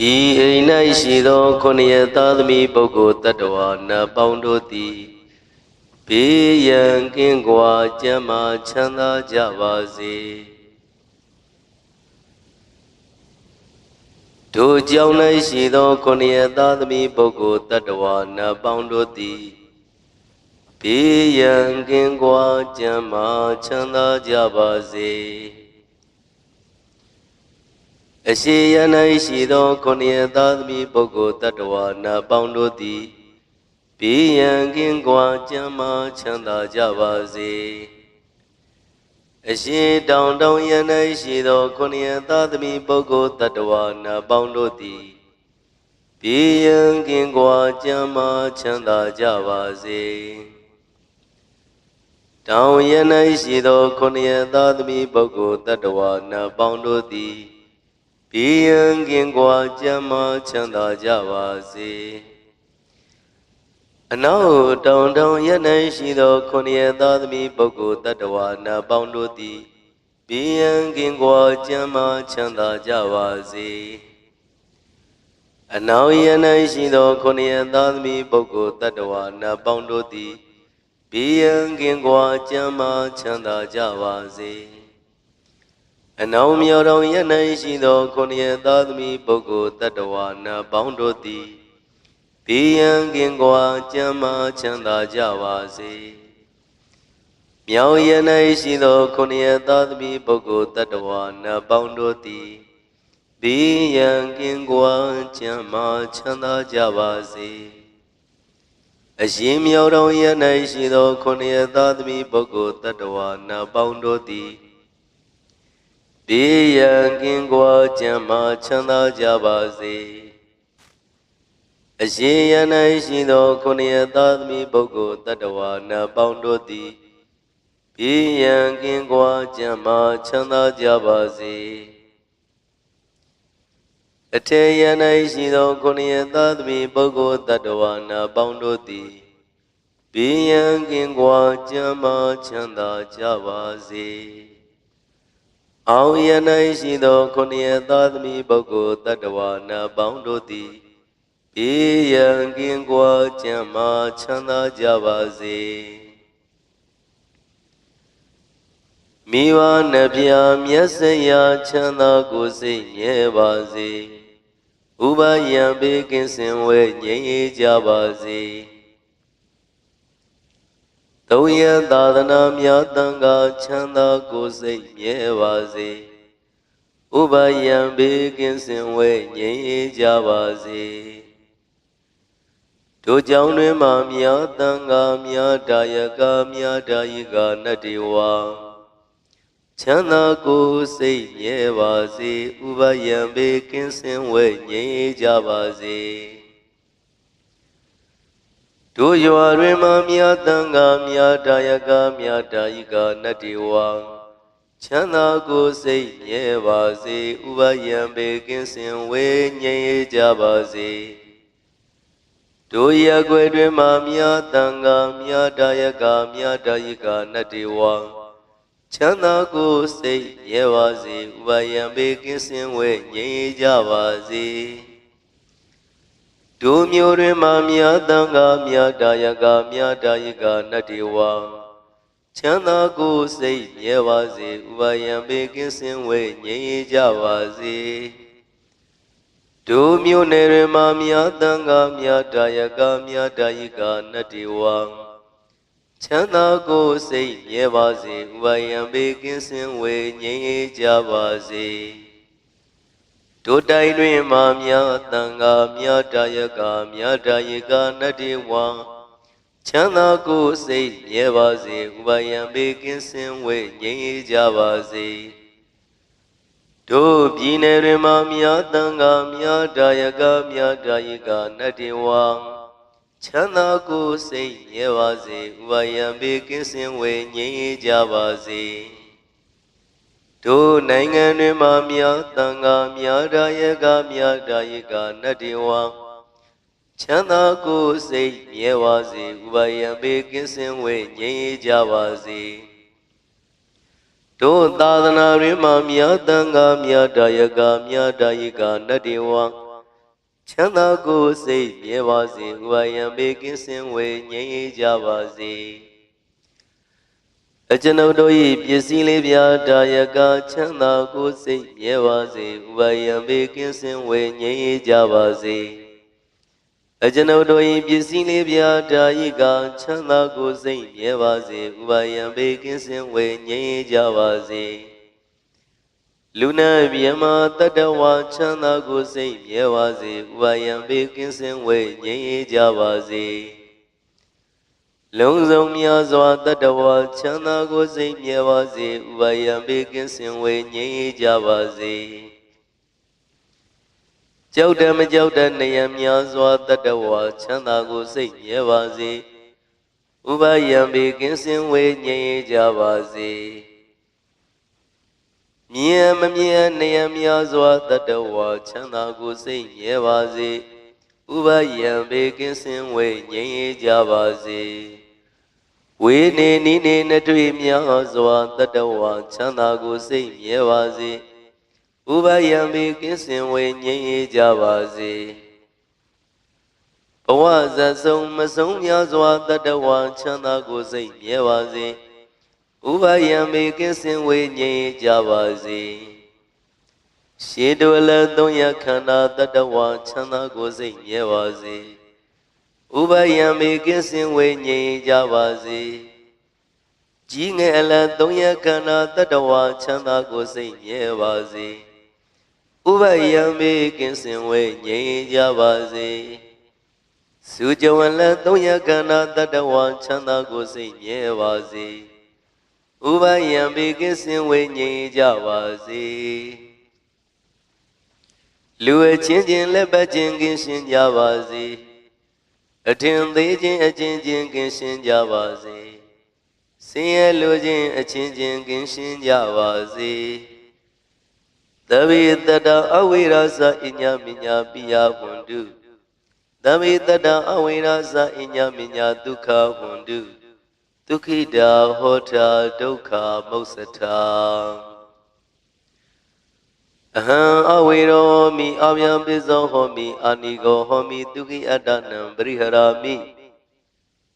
ဤအိမ်၌ရှိသောခொနည်းသားသမီးပုဂ္ဂိုလ်တ attva နတ်ပေါင်းတို့သည်ဘေးရန်ကင်းကွာကျမ်းမာချမ်းသာကြပါစေတို့ကြောင့်၌ရှိသောခொနည်းသားသမီးပုဂ္ဂိုလ်တ attva နတ်ပေါင်းတို့သည်ဘေးရန်ကင်းကွာကျမ်းမာချမ်းသာကြပါစေ အရှိယ၌ရှိသောခொနည်းသားသမီးပုဂ္ဂိုလ်တ attva နာပေါင်းတို့သည်ဘေးရန်ကင်းကွာကျမ်းမာချမ်းသာကြပါစေအရှိတောင်တောင်ယ၌ရှိသောခொနည်းသားသမီးပုဂ္ဂိုလ်တ attva နာပေါင်းတို့သည်ဘေးရန်ကင်းကွာကျမ်းမာချမ်းသာကြပါစေတောင်ယ၌ရှိသောခொနည်းသားသမီးပုဂ္ဂိုလ်တ attva နာပေါင်းတို့သည် ဘီယံကင်ကွာကျမ်းမာချမ်းသာကြပါစေအနောက်တောင်တောင်ရ၌ရှိသောခொနည်းသားသမီးပုဂ္ဂိုလ်တ attva နာပေါင်းတို့သည်ဘီယံကင်ကွာကျမ်းမာချမ်းသာကြပါစေအနောက်ရ၌ရှိသောခொနည်းသားသမီးပုဂ္ဂိုလ်တ attva နာပေါင်းတို့သည်ဘီယံကင်ကွာကျမ်းမာချမ်းသာကြပါစေ အနောင်မြော်တော်ရ၌ရှိသောခொနည်းသားသမီးပုဂ္ဂိုလ်တ attva နာပေါင်းတို့သည်ဘေးရန်ကင်းကွာကျမ်းမာချမ်းသာကြပါစေမြောင်ရ၌ရှိသောခொနည်းသားသမီးပုဂ္ဂိုလ်တ attva နာပေါင်းတို့သည်ဘေးရန်ကင်းကွာကျမ်းမာချမ်းသာကြပါစေအရှင်မြောင်တော်ရ၌ရှိသောခொနည်းသားသမီးပုဂ္ဂိုလ်တ attva နာပေါင်းတို့သည် ဘေးရန်ကင်းကွာကျမ်းမာချမ်းသာကြပါစေအရှင်ယန္၌ရှိသောခொနည်းသားသမီးပုဂ္ဂိုလ်တ attva နာပေါင်းတို့သည်ဘေးရန်ကင်းကွာကျမ်းမာချမ်းသာကြပါစေအထေယန္၌ရှိသောခொနည်းသားသမီးပုဂ္ဂိုလ်တ attva နာပေါင်းတို့သည်ဘေးရန်ကင်းကွာကျမ်းမာချမ်းသာကြပါစေ အောင်ယ၌ရှိသောခொနည်းသားသမီးပုဂ္ဂိုလ်တ attva နာပေါင်းတို့သည်အေယံကင်းကွာကျမ်းမာချမ်းသာကြပါစေမိဘနှဖျားမျက်စရာချမ်းသာကိုယ်စိတ်မြဲပါစေဥပယံဘေးကင်းစင်ဝဲငြိမ်းအေးကြပါစေ သုံးရသာသနာများတန်ခါချမ်းသာကိုယ်စိတ်မြဲပါစေဥပယံဘေးကင်းစင်ဝဲငြိမ်းအေးကြပါစေတို့ကြောင့်တွင်မှမြတ်တန်ခါမြတ်တာယကမြတ်တာယကနတ္တိဝါချမ်းသာကိုယ်စိတ်မြဲပါစေဥပယံဘေးကင်းစင်ဝဲငြိမ်းအေးကြပါစေ တို့ရွာတွင်မှမြတ်တန်ခါမြတ်တာယကမြတ်တာယကနတ္တိဝါချမ်းသာကိုယ်စိတ်မြဲပါစေဥပယံဘေကင်းစင်ဝေငြိမ်းကြပါစေတို့ရကွယ်တွင်မှမြတ်တန်ခါမြတ်တာယကမြတ်တာယကနတ္တိဝါချမ်းသာကိုယ်စိတ်မြဲပါစေဥပယံဘေကင်းစင်ဝေငြိမ်းကြပါစေ တို့မျိုးတွင်မှမြတ်တန်ခါမြတ်တာယကမြတ်တာယကနတ္တိဝါချမ်းသာကိုယ်စိတ်မြဲပါစေဥပါယံဘေကင်းစင်ဝေငြိမ်းကြပါစေတို့မျိုးနယ်တွင်မှမြတ်တန်ခါမြတ်တာယကမြတ်တာယကနတ္တိဝံချမ်းသာကိုယ်စိတ်မြဲပါစေဥပါယံဘေကင်းစင်ဝေငြိမ်းကြပါစေ တို့တိုင်းတွင်မှမြတ်တန်ခါမြတ်တာယကမြတ်တာယကနတ္တိဝံချမ်းသာကိုယ်စိတ်မြဲပါစေဥပါယံဘေကင်းစင်ဝေငြိမ်းကြပါစေတို့ပြည်နယ်တွင်မှမြတ်တန်ခါမြတ်တာယကမြတ်တာယကနတ္တိဝံချမ်းသာကိုယ်စိတ်မြဲပါစေဥပါယံဘေကင်းစင်ဝေငြိမ်းကြပါစေ တို့နိုင်ငံတွင်မှမြတ်တန်ခါမြတ်တာယကမြတ်တာယကနတ္တိဝံချမ်းသာကိုယ်စိတ်မြဲပါစေဥပါယံဘေကင်းစင်ဝေငြိမ်းကြပါစေတို့သာသနာတွင်မှမြတ်တန်ခါမြတ်တာယကမြတ်တာယကနတ္တိဝံချမ်းသာကိုယ်စိတ်မြဲပါစေဥပါယံဘေကင်းစင်ဝေငြိမ်းအေးကြပါစေ အကျွန်ုပ်တို့၏ပစ္စည်းလေးပြာတာယကချမ်းသာကိုယ်စိတ်မြဲပါစေဥပါယံဘေကင်းစင်ဝေငြိမ်းအေးကြပါစေအကျွန်ုပ်တို့၏ပစ္စည်းလေးပြာတာယကချမ်းသာကိုယ်စိတ်မြဲပါစေဥပါယံဘေကင်းစင်ဝေငြိမ်းအေးကြပါစေလူနာမြမတတ္တဝါချမ်းသာကိုယ်စိတ်မြဲပါစေဥပါယံဘေကင်းစင်ဝေငြိမ်းအေးကြပါစေ လုံးစုံများစွာတတ္တဝါချမ်းသာကိုယ်စိတ်မြဲပါစေဥပါယံဘေကင်းစင်ဝေငြိမ်းအေးကြပါစေကြောက်တယ်မကြောက်တဲ့နေရများစွာတတ္တဝါချမ်းသာကိုယ်စိတ်မြဲပါစေဥပါယံဘေကင်းစင်ဝေငြိမ်းအေးကြပါစေမြင်မမြင်နေရများစွာတတ္တဝါချမ်းသာကိုယ်စိတ်မြဲပါစေဥပယံဘေကင်းစင်ဝေငြိမ်းအေးကြပါစေ ဝေနေနိနေနှတွေ့များစွာတတ္တဝါချမ်းသာကိုယ်စိတ်မြဲပါစေဥပယံဘေကင်းစင်ဝေငြိမ်းအေးကြပါစေဘဝဇတ်ဆုံးမဆုံးများစွာတတ္တဝါချမ်းသာကိုယ်စိတ်မြဲပါစေဥပယံမေကင်းစင်ဝေငြိမ်းကြပါစေရှေတုအလသုံးရခန္ဓာတတဝချမ်းသာကိုယ်စိတ်မြဲပါစေ ဥပယံမေကင်းစင်ဝေငြိမ်းကြပါစေကြီးငယ်အလသုံးရခန္ဓာတတဝချမ်းသာကိုယ်စိတ်မြဲပါစေဥပယံမေကင်းစင်ဝေငြိမ်းကြပါစေစုကြဝလသုံးရခန္ဓာတတဝချမ်းသာကိုယ်စိတ်မြဲပါစေဥပယံဘေကင်းစင်ဝိညာဉ်ကြပါစေလူအချင်းချင်းလက်ပတ်ချင်းကင်းရှင်းကြပါစေ အထင်သေးခြင်းအချင်းချင်းကင်းရှင်းကြပါစေဆင်းရဲလိုခြင်းအချင်းချင်းကင်းရှင်းကြပါစေသဗ္ဗေတတအဝိရာဇအညမညာပိယဝန္တုသဗ္ဗေတတအဝိရာဇအညမညာဒုက္ခဝန္တုဒုက္ခိတာဟောတာဒုက္ခမုစ္စတာ အဟံအဝေရောမိအဗျံပိဇောဟောမိအာနိကောဟောမိဒုက္ခိအတ္တနံပရိဟရာမိ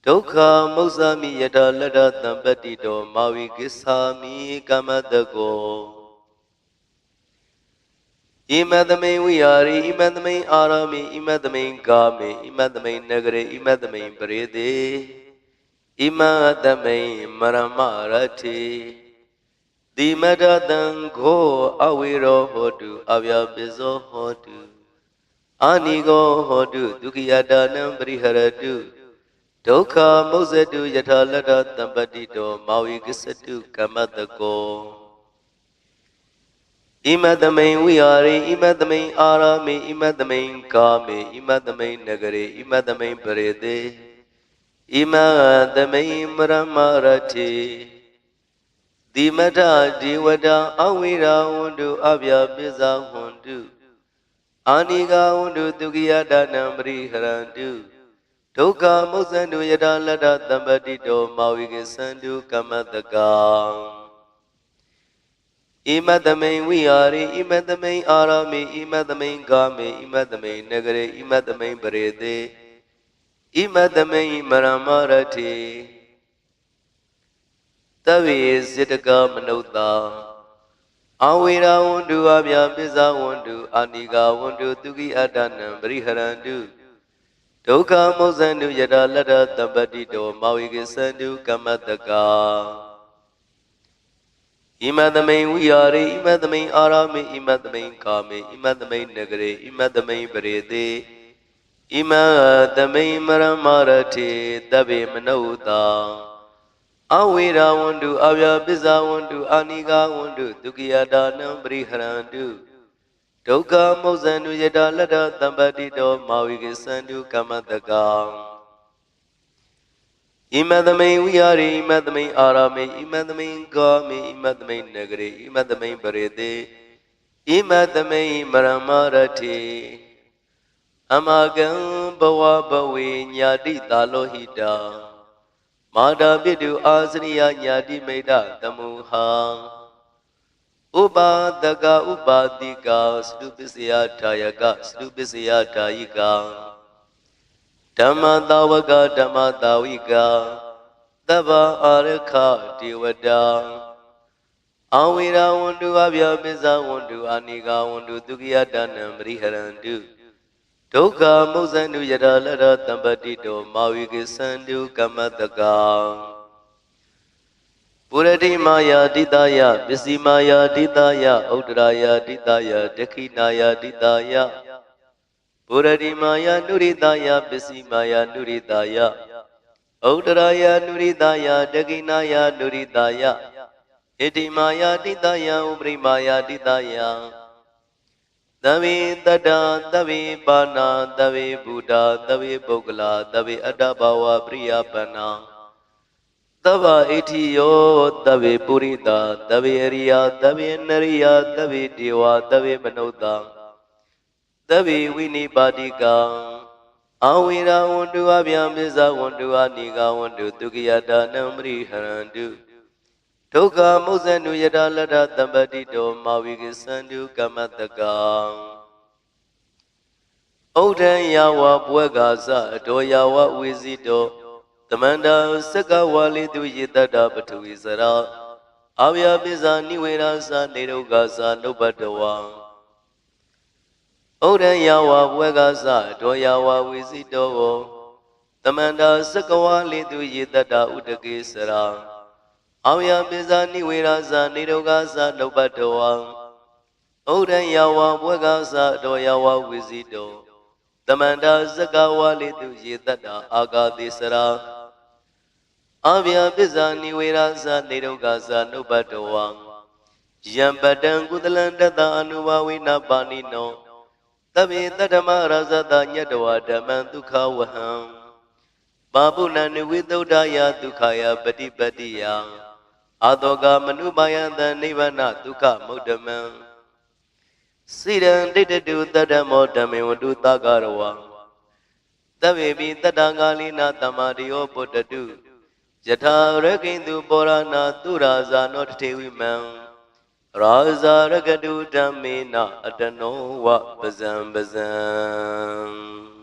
ဒုက္ခမုစ္ဆာမိယတလတ္တသံပတ္တိတောမာဝိကိစ္ဆာမိကမ္မတကောဣမသမိန်ဝိဟာရိဣမသမိန်အာရမိဣမသမိန်ကာမေဣမသမိန်နဂရေဣမသမိန်ပရိသေဣမသမိန်မရမရတိ တိမတတံခောအဝေရောဟောတုအဗျာပိဇောဟောတုအာနိကောဟောတုဒုက္ခိယတာနံပရိဟရတုဒုက္ခမုစ္ဆတုယထာလတ္တတံပတိတောမာဝိကစ္စတုကမ္မတကောဣမသမိန်ဝိဟာရိဣမသမိန်အာရမေဣမသမိန်ကာမေဣမသမိန်နဂရေဣမသမိန်ပရေတေဣမသမိန်မရမရတိ တိမထဒီဝတံအဝိရာဝန္တုအဗျာပိဇာဝန္တုအာနိကဝန္တုဒုက္ခိယဒါနံပရိဟရန္တုဒုက္ခမုစ္ဆန္တုယထာလတ္တသံပတိတောမာဝိကေသန္တုကမ္မတကံဣမတမိန်ဝိဟာရိဣမတမိန်အာရမေဣမတမိန်ကာမေဣမတမိန်နဂရေဣမတမိန်ပရေတေဣမတမိန်မရမရတိ တဝေစေတကမနုဿာအဝေရာဝန္တုအဗျာပိဇာဝန္တုအာနိကာဝန္တုသူကိအတ္တနံပရိဟရန္တုဒုက္ခမုဇ္ဇန္တုယတာလတ္တတပ္ပတိတောမောဝိကေသန္တုကမ္မတကာဣမသမိန်ဝိဟာရိဣမသမိန်အာရမေဣမသမိန်ကာမေဣမသမိန်နဂရေဣမသမိန်ပရေတေဣမသမိန်မရမရတိတဗ္ဗေမနုဿာ အဝေရာဝန္တုအဗျာပစ္စာဝန္တုအာနိကာဝန္တုဒုက္ခိယတာနံပရိဟရန္တုဒုက္ခမုဇ္ဇန္တုယတာလတ္တသံပတိတောမာဝိကေသန္တုကမ္မတကံဣမသမိန်ဝိဟာရိဣမသမိန်အာရမေဣမသမိန်ကာမေဣမသမိန်နဂရေဣမသမိန်ပရေတေဣမသမိန်မရမရတိအမကံဘဝဘဝေညာတိတာလောဟိတာ မာတာပိတုအာစရိယညာတိမိတ်တတမုဟာဥပါဒကဥပါတိကာစတုပစ္စယထာယကစတုပစ္စယထာယိကာဓမ္မတာဝကဓမ္မတာဝိကာသဗ္ဗအာရခဒေဝတာအဝိရာဝန္တုအဗျာပိဇဝန္တုအာနိကဝန္တုဒုက္ခယတနံပရိဟရန္တု ဒုက္ခမုဇ္ဇန္တုယထာလရတံပတိတောမာဝိကိသန္တုကမ္မတကံပုရတိမာယာတိတယပစ္စည်းမာယာတိတယဥဒ္ဒရာယာတိတယဒက္ခိနာယာတိတယပုရတိမာယာနုရိတယပစ္စည်းမာယာနုရိတယဥဒ္ဒရာယာနုရိတယဒက္ခိနာယာနုရိတယဣတိမာယာတိတယဥပရိမာယာတိတယ သဗ္ဗေတတ္တသဗ္ဗေပါဏာသဗ္ဗေဘုဒ္ဓသဗ္ဗေပုဂ္ဂလာသဗ္ဗေအတ္တဘာဝပရိယပန္နာသဗ္ဗဣတိယောသဗ္ဗေပုရိတာသဗ္ဗေအရိယာသဗ္ဗေနရိယာသဗ္ဗေဒေဝသဗ္ဗေမနုဿာသဗ္ဗေဝိနိပါတိကံအဝိရာဝန္တုအဗျာမစ္ဆဝန္တုအနိကဝန္တုဒုက္ခယတာနံပရိဟရန္တု ဒုက္ခမုဇ္ဇနုယတာလတ္တတမ္ပတိတောမာဝိကိသန္တုကမ္မတကံဩဒံယဝဘွဲကာသအတောယဝဝေစီတောသမန္တာစက္ကဝါလိတုယေတတ္တပထဝီစရာအာဝယပိဇာနိဝေရာသနေရုဂါသနုပတဝံဩဒံယဝဘွဲကာသအတောယဝဝေစီတောသမန္တာစက္ကဝါလိတုယေတတ္တဥတကေစရာ အာဝယပိဇာနိဝေရာသနေရုဂါသနုပတဝံဩဒံယဝဘွဲကာသအတောယဝဝေစီတောသမန္တာစက္ကဝါလိတုယေတတ္တအာဂါတိစရာအဗျာပစ္စာနိဝေရသနေဒုက္ခသနုပ္ပတဝံယံပတံကုသလံတတအနုဘဝိနာပါဏိနောတဗေတတ္တမရဇတညတဝဓမ္မံဒုက္ခဝဟံပါပုဏ္ဏနိဝိသုဒ္ဓယဒုက္ခယပฏิပတ္တိယ အာတောကမနုပါယံတနိဗ္ဗာနဒုက္ခမုဒ္ဓမံစိရံတိတတုတတ္တမောဓမ္မေဝတုသကရဝံတဗေပိတတ္တဂာလိနာတမ္မာတိယောပုတ္တတုယထာရကိန္တုပောရဏသူရာဇာနောတထေဝိမံရာဇာရကတုဓမ္မေနအတနောဝပဇံပဇံ